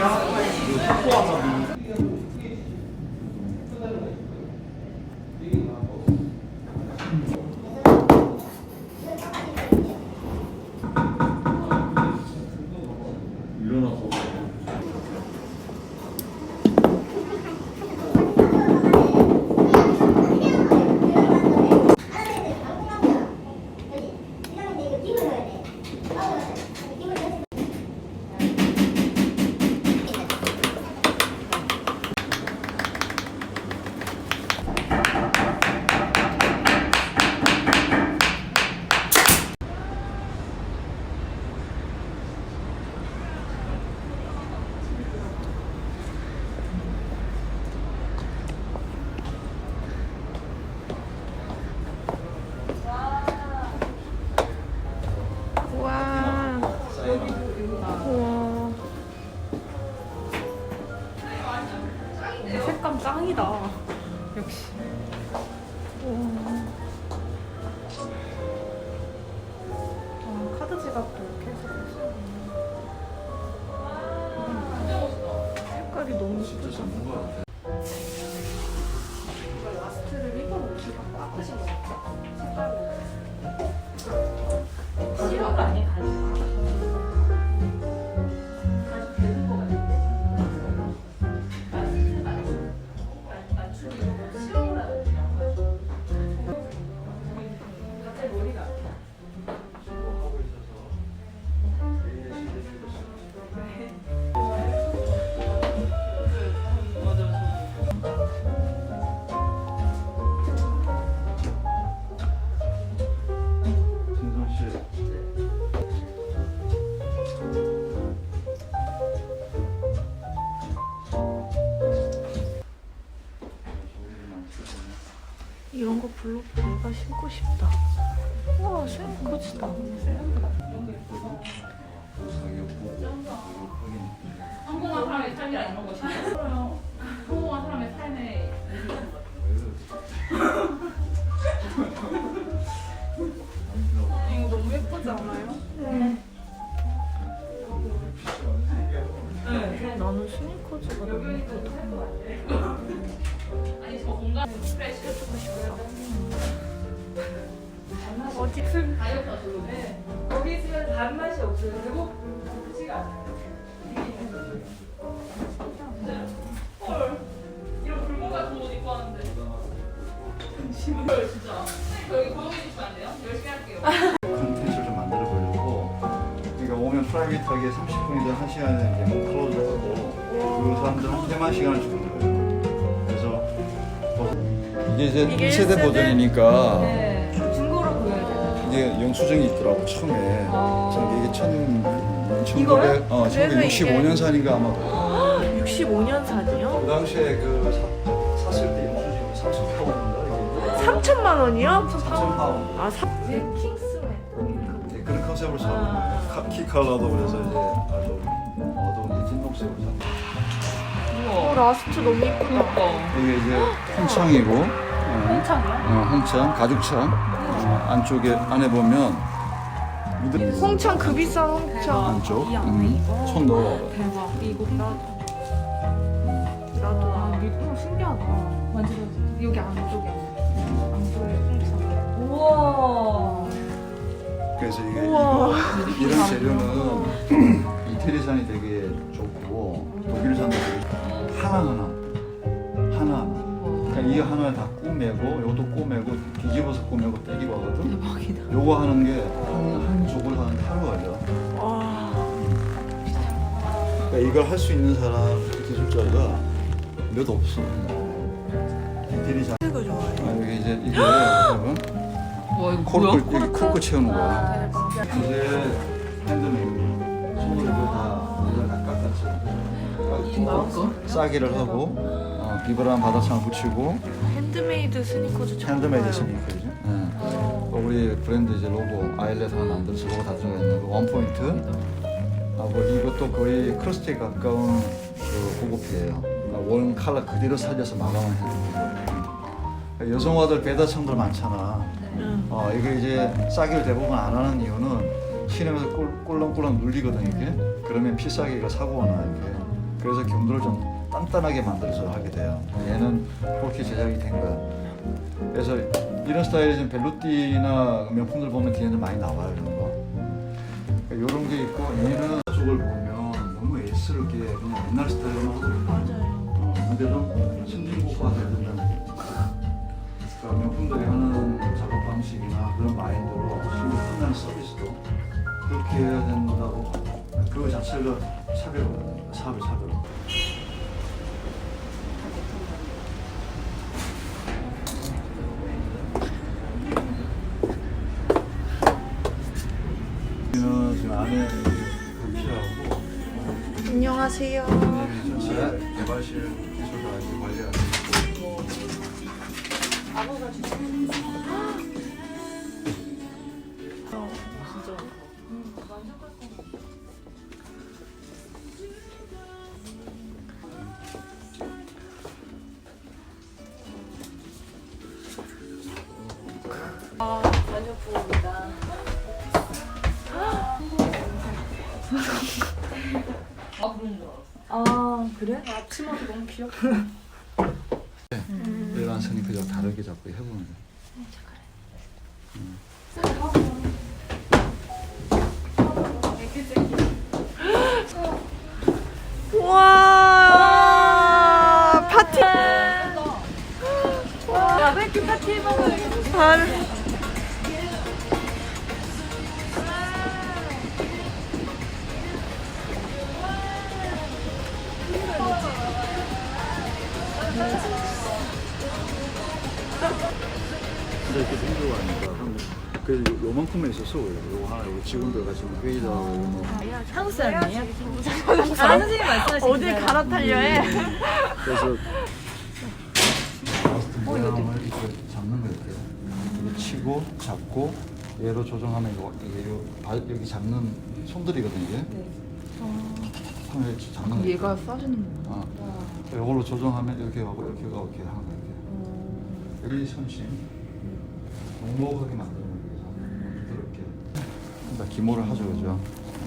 와. 우와. 색감 짱이다. 역시. 우와. 아, 카드 지갑도 이렇게 해서 쓰네. 색깔이 너무 예쁘잖아. 라스트를 일본 옷이 갖고 아프신 거 같죠? 색깔이. 내가 신고 싶다. 와, 스니커즈다. 성공한 사람의 삶이라 이런 것이. 성공한 사람의 삶에 그리고 그지가 않아요. 헐 이런 붉은 같은 옷 입고 왔는데 헐 진짜 여기 고용해 주시면 안 돼요? 열심히 할게요 컨텐츠를 좀 만들어 보려고 그러니까 오면 프라이빗하게 30분이든 1시간에 이제 뭐 클로즈 하고 그 사람들 한 대만 시간을 주는 거예요 그래서 이게 이제 이게 1세대 1세대? 버전이니까 네. 이게 영수증이 있더라고 처음에 아. 전 이게 천, 이거요? 1900, 어, 그래서 1965년산인가 아마 65년 산이요? 그 당시에 그 사, 샀을 때 영수증이 3천 파운드인가 3천만 원이요? 3천 파운드 아, 사... 이제 네, 그런 컨셉을 잡은 거예요. 카키 컬러도 그래서 이제 아주 어두운 이제 찐녹색으로 잡은 어, 라스트 너무 예쁘다. 이게 이제 홍창이고 어, 홍창이요? 어, 홍창, 가죽창 어, 안쪽에 안에 보면 홍창 그 비싼 홍창. 안쪽 이 안에 음, 이거? 손 넣어 대박. 이거 나도. 나도 아, 미국 신기하다. 만져도 여기 안쪽에. 안쪽에 홍창. 우와. 그래서 이게 우와. 이거, 이런 재료는 이태리산이 되게 좋고 독일산도 되게 하나하나 하나하나 그러니까 이 하나를 다 꼬매고 요것도 꼬매고 뒤집어서 꼬매고 떼기고 하거든? 대박이다. 요거 하는 게한한 족을 하는 데 하루 걸려. 와. 그러니까 이걸 할 수 있는 사람 기술자가 몇 없어. 이태리산 이거 좋아해. 아, 여기 이제 이게 여러분 와 이거 코르크 여기 코르크 채우는 거야. 이제 핸드메이드 손으로 이거 다다 깎았지 싸기를 하고 어, 비브라는 바닥창을 붙이고 핸드메이드 스니커즈 처음 핸드메이드 봐요. 스니커죠 네. 어, 우리 브랜드 이제 로고 아일렛 하나 만들어서 로고 다 들어가 있는 거 원포인트 하고 이것도 거의 크로스티에 가까운 그 고급이에요 그러니까 원 컬러 그대로 살려서 마감을 해주는 거예요 여성화들 배다청들 많잖아. 어, 이게 이제 싸기를 대부분 안 하는 이유는 신으면서 꿀, 꿀렁꿀렁 눌리거든 이게. 그러면 피싸기가 사고가 나 이게. 그래서 경도를 좀 단단하게 만들어서 하게 돼요. 얘는 그렇게 제작이 된 거야. 그래서 이런 스타일의 좀 벨루띠나 명품들 보면 뒤에는 많이 나와요 이런 거. 이런 게 있고 얘는 쪽을 보면 너무 S럽게 그냥 옛날 스타일로 하고 있는 어, 근데 좀 신진국화 돼야 된다는 거. 그러니까 명품들이 하는 작업 방식이나 그런 마인드로 지금 끝나는 서비스도 그렇게 해야 된다고 그 자체가 차별화거든요. 사업의 차별. 안녕하세요. 개발실 기술과 이제 관리하고 있고 아 그래? 앞치마도 너무 귀엽다. 일반 스니커 좀 다르게 자꾸 해보는 거. 와 근데 이렇게 생기고 하니까 요- 요만큼만 있었어 원래. 요 하나 여기 직원들과 지금 회의도 하고 뭐. 한국 사람이에요? 아 선생님 말씀하신 어딜 갈아타려 해. 그래서 마스터 모양을 이렇게 잡는 거 이렇게 이렇게 치고 잡고 얘로 조정하면 이거 이게 요 발, 여기 잡는 손들이거든 이게 손을 잡는 거 얘가 싸주는 거. 어. 이걸로 조정하면 이렇게 하고 이렇게 하고 이렇게 하는 거예요. 여기 손심 넉넉하게 만드는 거예요. 부드럽게. 그러니까 기모를 하죠, 그죠?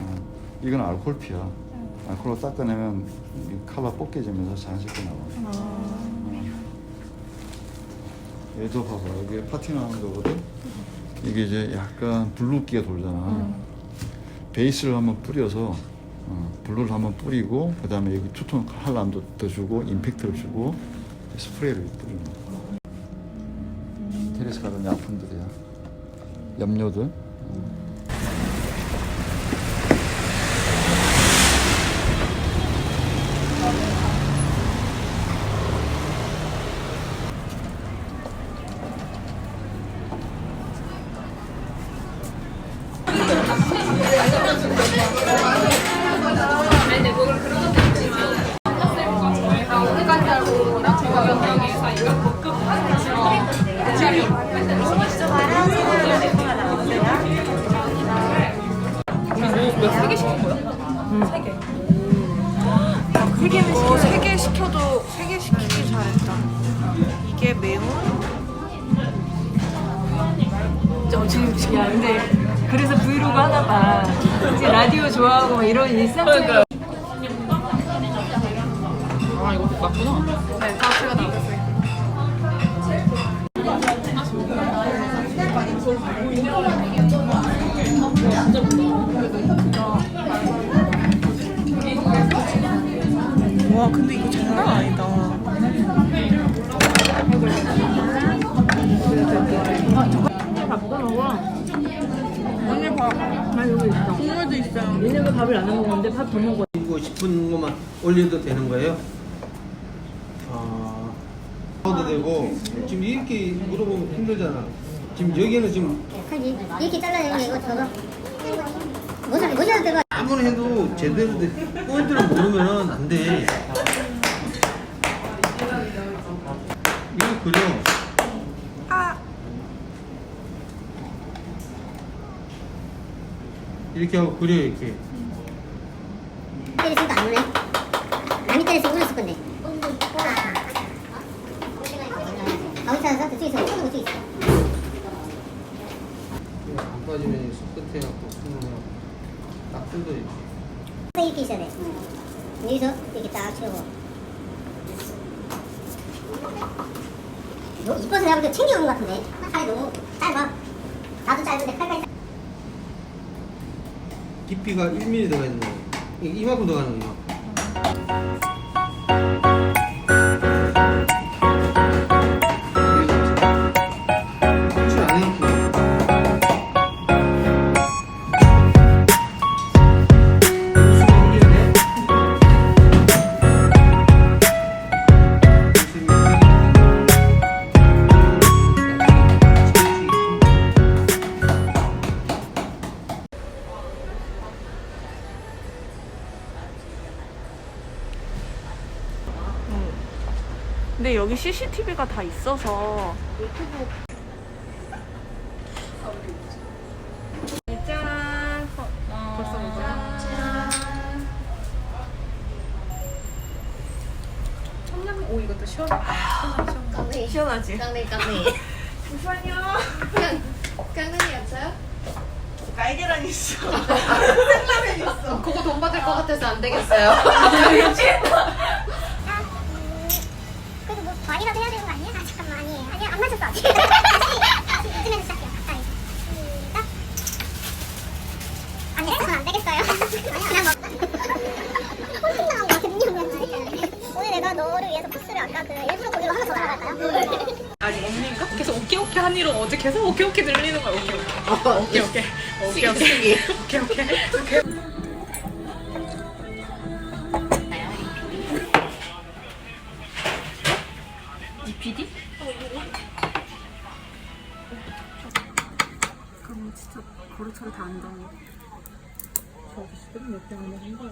어. 이건 알콜피야. 알콜로 닦아내면 이 칼라 벗겨지면서 자연스럽게 나와. 어. 얘도 봐봐, 여기 파티 나는 거거든. 이게 이제 약간 블루기가 돌잖아. 베이스를 한번 뿌려서 어, 블루를 한번 뿌리고 그 다음에 여기 투톤 컬러도 더 주고 임팩트를 주고 스프레이를 뿌리는. 테레스 가든 약품들이야. 염료들. 몇 라디오 좋아하고 막 이런 일상적인 아 이거 맞구나. 네, 밥. 나 여기 있어. 국물도 있어요. 왜냐면 밥을 안 먹었는데 밥 더 먹어. 먹고 싶은 것만 올려도 되는 거예요? 아, 먹어도 되고 지금 이렇게 물어보면 힘들잖아. 지금 여기는 지금 이렇게 잘라내는 게 이거 저거 모자를 모자를 들어 아무리 해도 제대로 된 포인트를 모르면 안 돼. 이거 그려. 이렇게 하고 그려 이렇게. 때리지도 안 오네 많이 때렸으면 울었을 건데 아무 차에서 그쪽에서 쏘는 그쪽에 있어. 안 빠지면 속 끝에 갖고 숨으면 딱 뜯어 이렇게. 이렇게 있어야 돼. 여기서 이렇게 딱 채우고. 너 이뻐서 내가 볼때 챙겨온 것 같은데. 팔이 너무 짧아. 나도 짧은데 팔까지. 깊이가 1mm 들어가 있는 거예요. 이만큼 들어가는 거예요. 근데 여기 CCTV가 다 있어서 짠! 벌써 먹어요? 청량 오 이것도 시원하다. 깡리. 시원하지? 깡리, 깡리. 잠시만요. 깡능이 없어요? 날계란 있어. 그거 돈 받을 것 같아서 안 되겠어요. 말이라도 해야 되는 거 아니야? 아 잠깐만 아니 아니 안 맞췄어 아직. 다시 이쯤에서 시작해요. 가까이 시작. 안 돼? 전안 되겠어요. 그냥 뭐 홀팅 당한 거 민영이한테 오늘 내가 너를 위해서 코스를 아까 그 일부러 거기로 하나 더 들어갈까요? 아니 언니인가? 계속 오케이 오케이 한 이로 어제 계속 오케이 오케이 들리는 거야 오케이 오케이. 오케이 오케이. 오케이. 오케이 오케이. 오케이 엉덩이. 저기 지금 몇 병이나 한 거야?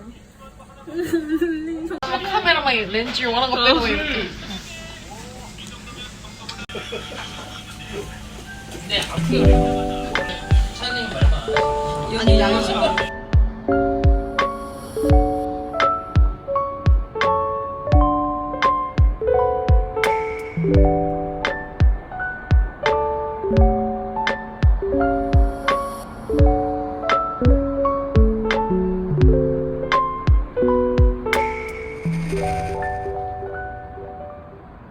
카메라만 렌즈 원하는 거 빼고 이렇게. 어. 네, 앞으로. 네. 찬이 말만. 아니, 양아치. 네.